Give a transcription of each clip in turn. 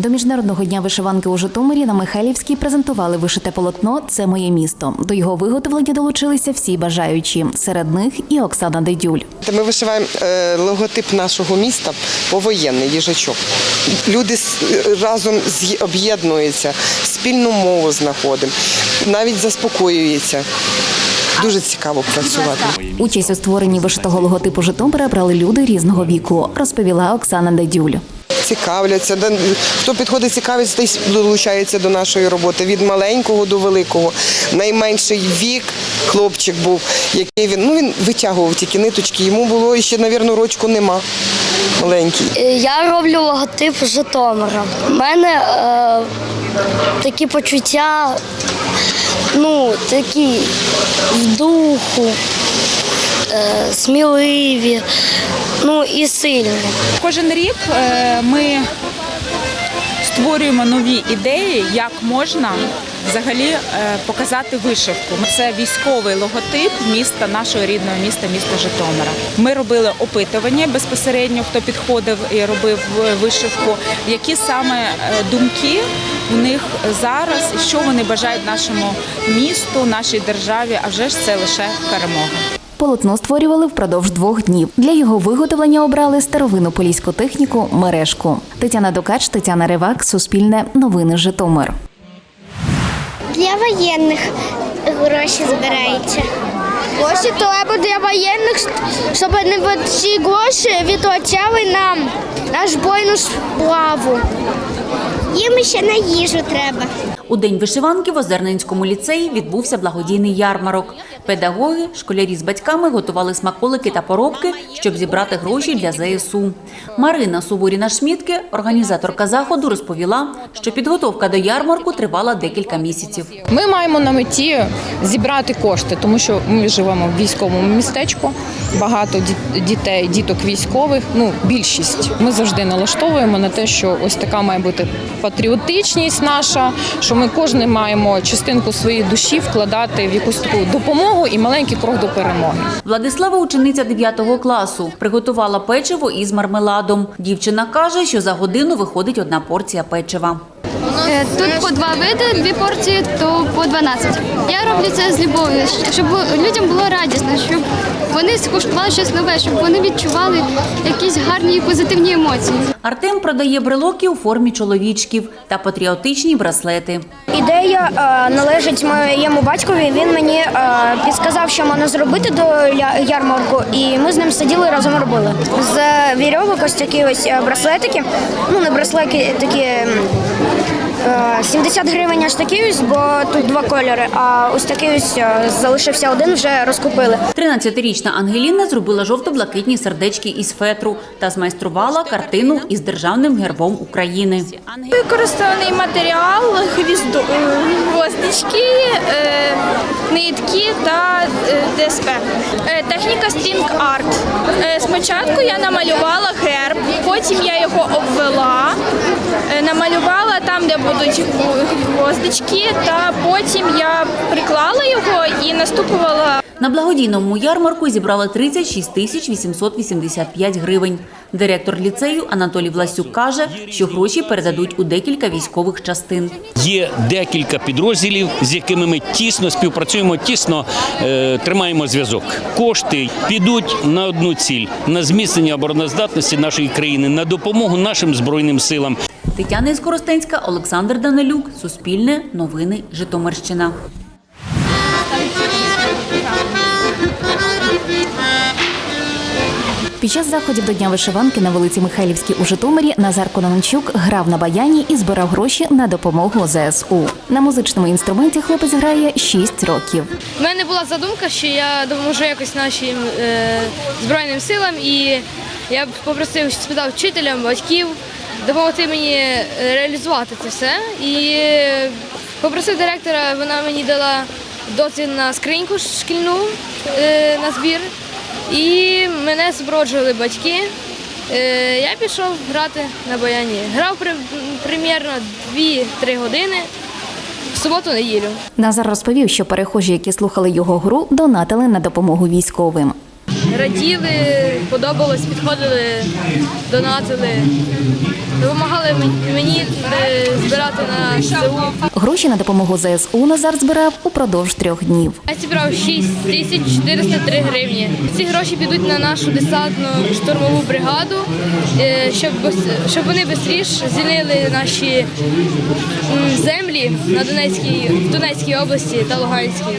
До міжнародного дня вишиванки у Житомирі на Михайлівській презентували вишите полотно Це моє місто. До його виготовлення долучилися всі бажаючі. Серед них і Оксана Дедюль. Ми вишиваємо е, логотип нашого міста повоєнний їжачок. Люди разом з'є- об'єднуються, спільну мову знаходимо, навіть заспокоюються. Дуже цікаво працювати. Участь у створенні вишитого логотипу Житомира брали люди різного віку, розповіла Оксана Дедюль. Цікавляться. Хто підходить, цікавиться, той долучається до нашої роботи. Від маленького до великого. Найменший вік хлопчик був, який він ну він витягував тільки ниточки. Йому було ще, навірно, рочку нема. Маленький. Е, Я роблю логотип Житомира. У мене е, такі почуття, ну, такі в духу, сміливі, ну і сильні. Кожен рік е, ми створюємо нові ідеї, як можна взагалі е, показати вишивку. Це військовий логотип міста, нашого рідного міста, міста Житомира. Ми робили опитування безпосередньо, хто підходив і робив е, вишивку, які саме е, думки у них зараз, і що вони бажають нашому місту, нашій державі. А вже ж це лише перемога. Полотно створювали впродовж двох днів. Для його виготовлення обрали старовинну поліську техніку мережку. Тетяна Дукач, Тетяна Ривак, Суспільне, Новини Житомир. Для воєнних гроші збираються. Гроші треба для воєнних, щоб не ці гроші відлучали нам на збройну сплаву. Їм ще на їжу треба. У день вишиванки в Озерненському ліцеї відбувся благодійний ярмарок. Педагоги, школярі з батьками готували смаколики та поробки, щоб зібрати гроші для ЗСУ. Марина Суворіна Шмітки, організаторка заходу, розповіла, що підготовка до ярмарку тривала декілька місяців. Ми маємо на меті зібрати кошти, тому що ми живемо в військовому містечку. Багато ді- дітей, діток військових. Ну більшість. Ми завжди налаштовуємо на те, що ось така має бути патріотичність наша, що ми кожен маємо частинку своєї душі вкладати в якусь таку допомогу і маленький крок до перемоги. Владислава, учениця 9 класу, приготувала печиво із мармеладом. Дівчина каже, що за годину виходить одна порція печива. Е, Тут по два види, дві порції, то по 12. Я роблю це з любов'ю, щоб людям було радісно, щоб вони скуштували щось нове, щоб вони відчували якісь гарні і позитивні емоції. Артем продає брелоки у формі чоловічків та патріотичні браслети. Ідея е, належить моєму батькові. Він мені е, підсказав, що можна зробити до ярмарку, і ми з ним сиділи разом робили. З вірьовок ось такі ось браслетики. Ну не браслети, такі. М, е, 70 гривень аж такі ось, бо тут два кольори. А ось такий ось е, залишився один, вже розкупили. 13-річна Ангеліна зробила жовто-блакитні сердечки із фетру та змайструвала картину із державним гербом України. Використаний матеріал, хвіздо, е, гвоздички, нитки та ДСП. Техніка стрінг арт. Спочатку я намалювала герб, потім я його обвела, намалювала там, де будуть гв- гвоздички, та потім я приклала його і наступувала На благодійному ярмарку зібрали 36 тисяч 885 гривень. Директор ліцею Анатолій Власюк каже, що гроші передадуть у декілька військових частин. Є декілька підрозділів, з якими ми тісно співпрацюємо, тісно е, тримаємо зв'язок. Кошти підуть на одну ціль на зміцнення обороноздатності нашої країни, на допомогу нашим збройним силам. Тетяна Іскоростенська, Олександр Данилюк, Суспільне, Новини, Житомирщина. Під час заходів до Дня вишиванки на вулиці Михайлівській у Житомирі Назар Конончук грав на баяні і збирав гроші на допомогу ЗСУ. На музичному інструменті хлопець грає 6 років. У мене була задумка, що я допоможу якось нашим е, збройним силам, і я б попросив, спитав вчителям, батьків допомогти мені е, реалізувати це все. І е, попросив директора, вона мені дала дозвіл на скриньку шкільну е, на збір. І мене супроводжували батьки. Я пішов грати на баяні. Грав при, примірно 2-3 години в суботу-неділю. Назар розповів, що перехожі, які слухали його гру, донатили на допомогу військовим. раділи, подобалось, підходили, донатили. Допомагали мені е, збирати на СУ. Гроші на допомогу ЗСУ Назар збирав упродовж трьох днів. Я зібрав 6 тисяч 403 гривні. Ці гроші підуть на нашу десантну штурмову бригаду, е, щоб, щоб вони швидше звільнили наші землі на Донецькій, в Донецькій області та Луганській.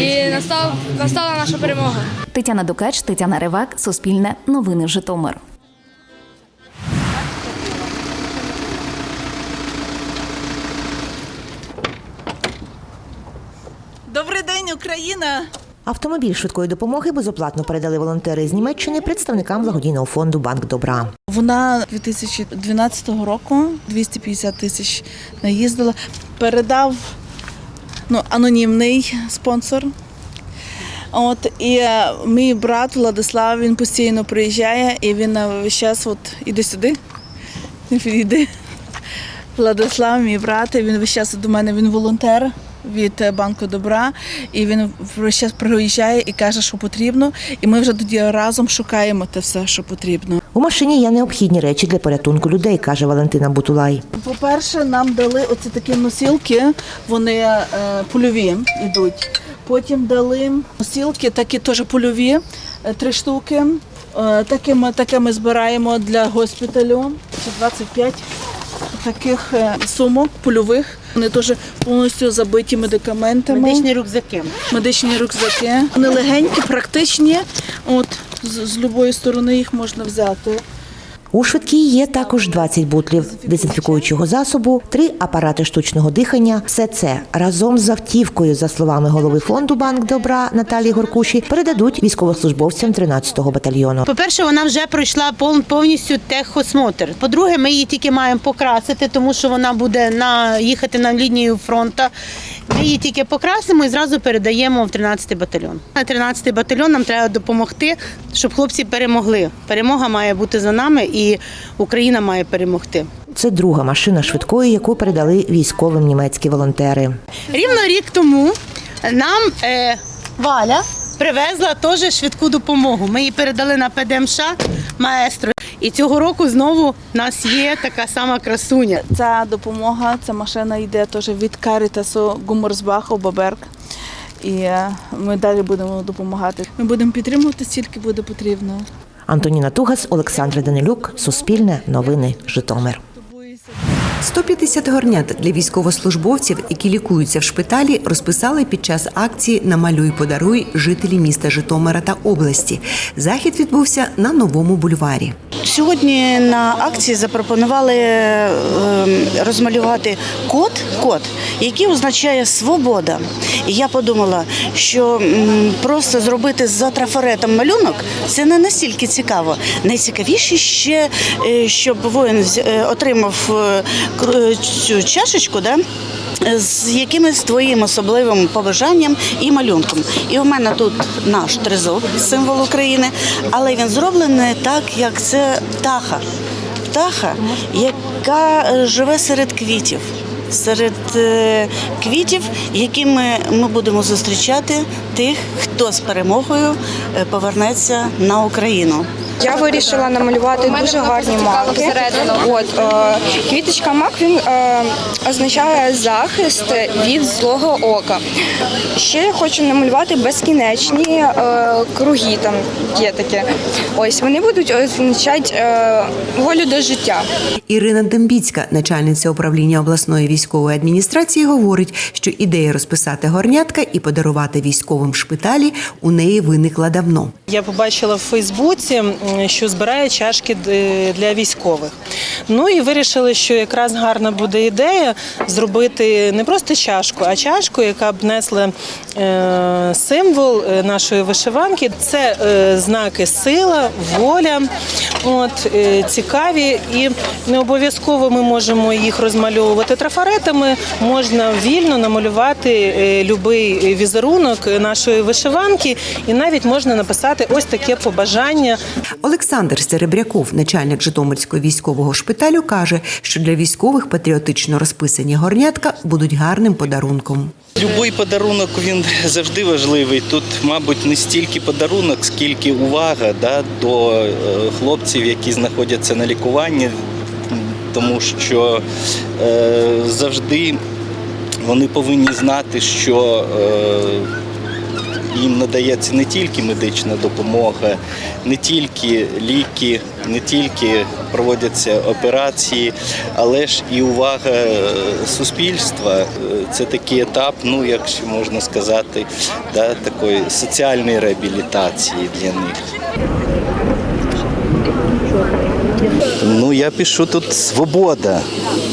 І настав, настала наша перемога. Тетяна Дукач, Тетяна Ривак, Суспільне, Новини Житомир. День, Україна! Автомобіль швидкої допомоги безоплатно передали волонтери з Німеччини представникам благодійного фонду Банк Добра. Вона 2012 року 250 тисяч наїздила. Передав ну, анонімний спонсор. От і е, мій брат Владислав він постійно приїжджає і він на весь час от іди сюди. Підійди. Владислав, мій брат, він весь час до мене, він волонтер від е, банку добра, і він час приїжджає і каже, що потрібно. І ми вже тоді разом шукаємо те все, що потрібно. У машині є необхідні речі для порятунку людей, каже Валентина Бутулай. По-перше, нам дали оці такі носілки, вони е, польові йдуть. Потім дали носілки, такі теж польові, е, три штуки. Таке, ми, таке ми збираємо для госпіталю. Це 25 таких е, сумок польових. Вони теж повністю забиті медикаментами. Медичні рюкзаки. Медичні рюкзаки. Вони легенькі, практичні. От з, з будь-якої сторони їх можна взяти. У швидкій є також 20 бутлів дезінфікуючого засобу, три апарати штучного дихання. Все це разом з автівкою, за словами голови фонду Банк Добра Наталії Горкуші, передадуть військовослужбовцям 13-го батальйону. По-перше, вона вже пройшла пов- повністю техосмотр. По-друге, ми її тільки маємо покрасити, тому що вона буде на їхати на лінію фронту. Ми її тільки покрасимо і зразу передаємо в 13-й батальйон. На 13-й батальйон нам треба допомогти, щоб хлопці перемогли. Перемога має бути за нами, і Україна має перемогти. Це друга машина швидкої, яку передали військовим німецькі волонтери. Рівно рік тому нам е, Валя привезла теж швидку допомогу. Ми її передали на ПДМШ маестро. І цього року знову в нас є така сама красуня. Ця допомога, ця машина йде теж від Карітасу Гуморсбаху Баберг. І е, ми далі будемо допомагати. Ми будемо підтримувати стільки буде потрібно. Антоніна Тугас, Олександр Данилюк, Суспільне, Новини, Житомир. 150 горнят для військовослужбовців, які лікуються в шпиталі, розписали під час акції Намалюй подаруй жителі міста Житомира та області. Захід відбувся на новому бульварі. Сьогодні на акції запропонували е, розмалювати код, код, який означає свобода. І я подумала, що просто зробити за трафаретом малюнок це не настільки цікаво. Найцікавіше ще, е, щоб воїн е, отримав е, цю чашечку, да? з якимось твоїм особливим побажанням і малюнком. І у мене тут наш тризуб, символ України, але він зроблений так, як це птаха. Птаха, яка е, живе серед квітів. Серед е, квітів, якими ми будемо зустрічати тих, хто з перемогою е, повернеться на Україну. Я вирішила намалювати дуже гарні маки. От е, квіточка мак він е, означає захист від злого ока. Ще я хочу намалювати безкінечні е, круги. Там є таке. Ось вони будуть означати е, волю до життя. Ірина Дембіцька, начальниця управління обласної військової адміністрації, говорить, що ідея розписати горнятка і подарувати військовим в шпиталі у неї виникла давно. Я побачила в Фейсбуці, що збирає чашки для військових. Ну і вирішили, що якраз гарна буде ідея зробити не просто чашку, а чашку, яка б несла е, символ е, нашої вишиванки. Це е, знаки сила, воля, от, е, цікаві. І не обов'язково ми можемо їх розмальовувати трафаретами. Можна вільно намалювати е, любий візерунок нашої вишиванки, і навіть можна написати ось таке побажання. Олександр Серебряков, начальник Житомирського військового шпиталю, каже, що для військових патріотично розписані горнятка будуть гарним подарунком. Любий подарунок він завжди важливий. Тут, мабуть, не стільки подарунок, скільки увага да, до е, хлопців, які знаходяться на лікуванні, тому що е, завжди вони повинні знати, що е, їм надається не тільки медична допомога, не тільки ліки, не тільки проводяться операції, але ж і увага е, суспільства. Е, Це такий етап, ну якщо можна сказати, да, такої соціальної реабілітації для них. Ну, я пишу тут свобода.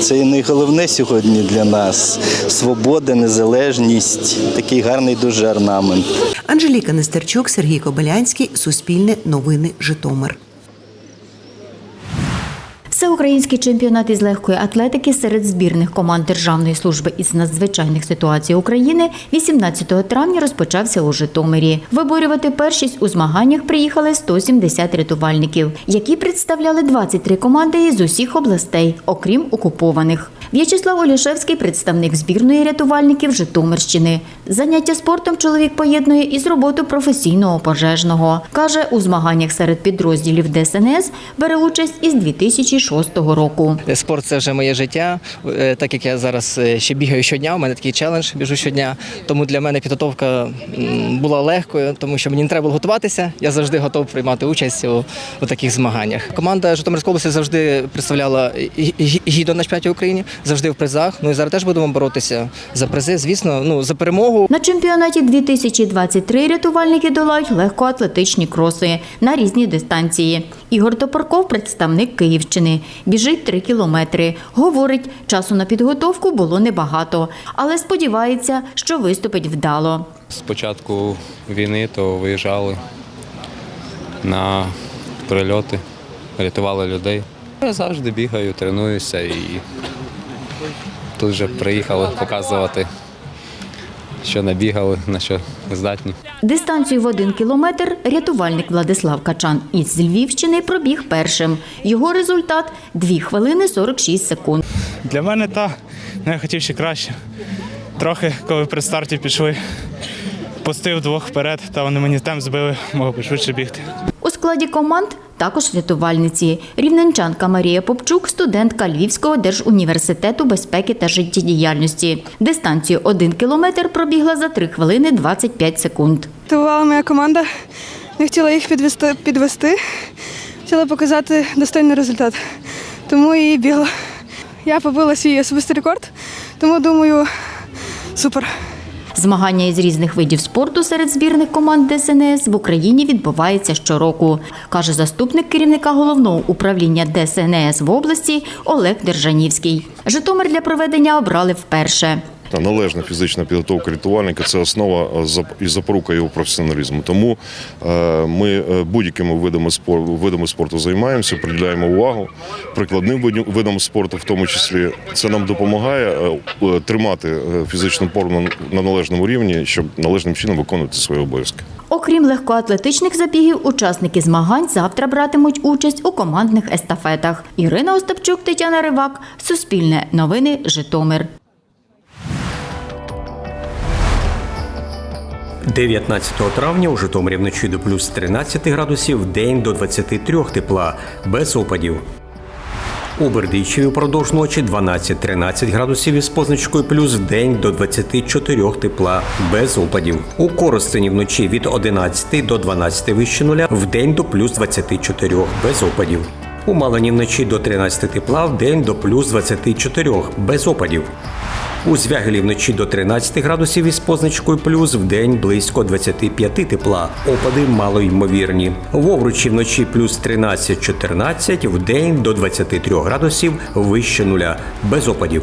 Це і найголовне сьогодні для нас. Свобода, незалежність, такий гарний дуже орнамент. Анжеліка Нестерчук, Сергій Кобилянський, Суспільне новини Житомир. Всеукраїнський чемпіонат із легкої атлетики серед збірних команд Державної служби із надзвичайних ситуацій України 18 травня розпочався у Житомирі. Виборювати першість у змаганнях приїхали 170 рятувальників, які представляли 23 команди з усіх областей, окрім окупованих. В'ячеслав Олішевський, представник збірної рятувальників Житомирщини. Заняття спортом чоловік поєднує із роботою професійного пожежного. Каже, у змаганнях серед підрозділів ДСНС бере участь із 2006 року. Спорт це вже моє життя. Е, Так як я зараз е, ще бігаю щодня, у мене такий челендж, біжу щодня. Тому для мене підготовка була легкою, тому що мені не треба було готуватися. Я завжди готов приймати участь у, таких змаганнях. Команда Житомирської області завжди представляла гі- гі- гідно на чемпіонаті України, завжди в призах. Ну і зараз теж будемо боротися за призи. Звісно, ну за перемогу. На чемпіонаті 2023 рятувальники долають легкоатлетичні кроси на різні дистанції. Ігор Топорков, представник Київщини, біжить 3 кілометри. Говорить, часу на підготовку було небагато, але сподівається, що виступить вдало. З початку війни то виїжджали на прильоти, рятували людей. Я завжди бігаю, тренуюся і тут вже приїхали показувати, що набігали, на що здатні. Дистанцію в один кілометр рятувальник Владислав Качан із Львівщини пробіг першим. Його результат 2 хвилини 46 секунд. Для мене та ну, я хотів ще краще. Трохи, коли при старті пішли, пустив двох вперед, та вони мені темп збили, мог би швидше бігти. У складі команд також рятувальниці. Рівненчанка Марія Попчук, студентка Львівського держуніверситету безпеки та життєдіяльності. Дистанцію 1 кілометр пробігла за 3 хвилини 25 секунд. Мотивувала моя команда. Не хотіла їх підвести, підвести. Хотіла показати достойний результат. Тому і бігла. Я побила свій особистий рекорд, тому думаю, супер. Змагання із різних видів спорту серед збірних команд ДСНС в Україні відбувається щороку, каже заступник керівника головного управління ДСНС в області Олег Держанівський. Житомир для проведення обрали вперше. Та належна фізична підготовка рятувальника це основа е, і запорука його професіоналізму. Тому е, ми е, будь-якими видами спорту, займаємося, приділяємо увагу прикладним видам спорту, в тому числі це нам допомагає тримати фізичну форму на належному рівні, щоб належним чином виконувати свої обов'язки. Окрім легкоатлетичних забігів, учасники змагань завтра братимуть участь у командних естафетах. Ірина Остапчук, Тетяна Ривак, Суспільне новини, Житомир. 19 травня у Житомирі вночі до плюс 13 градусів, день до 23 тепла, без опадів. У Бердичеві впродовж ночі 12-13 градусів із позначкою плюс в день до 24 тепла, без опадів. У Коростені вночі від 11 до 12 вище нуля, в день до плюс 24 без опадів. У Малині вночі до 13 тепла, в день до плюс 24 без опадів. У Звягелі вночі до 13 градусів із позначкою плюс, в день близько 25 тепла. Опади малоймовірні. В Овручі вночі плюс 13-14, в день до 23 градусів вище нуля. Без опадів.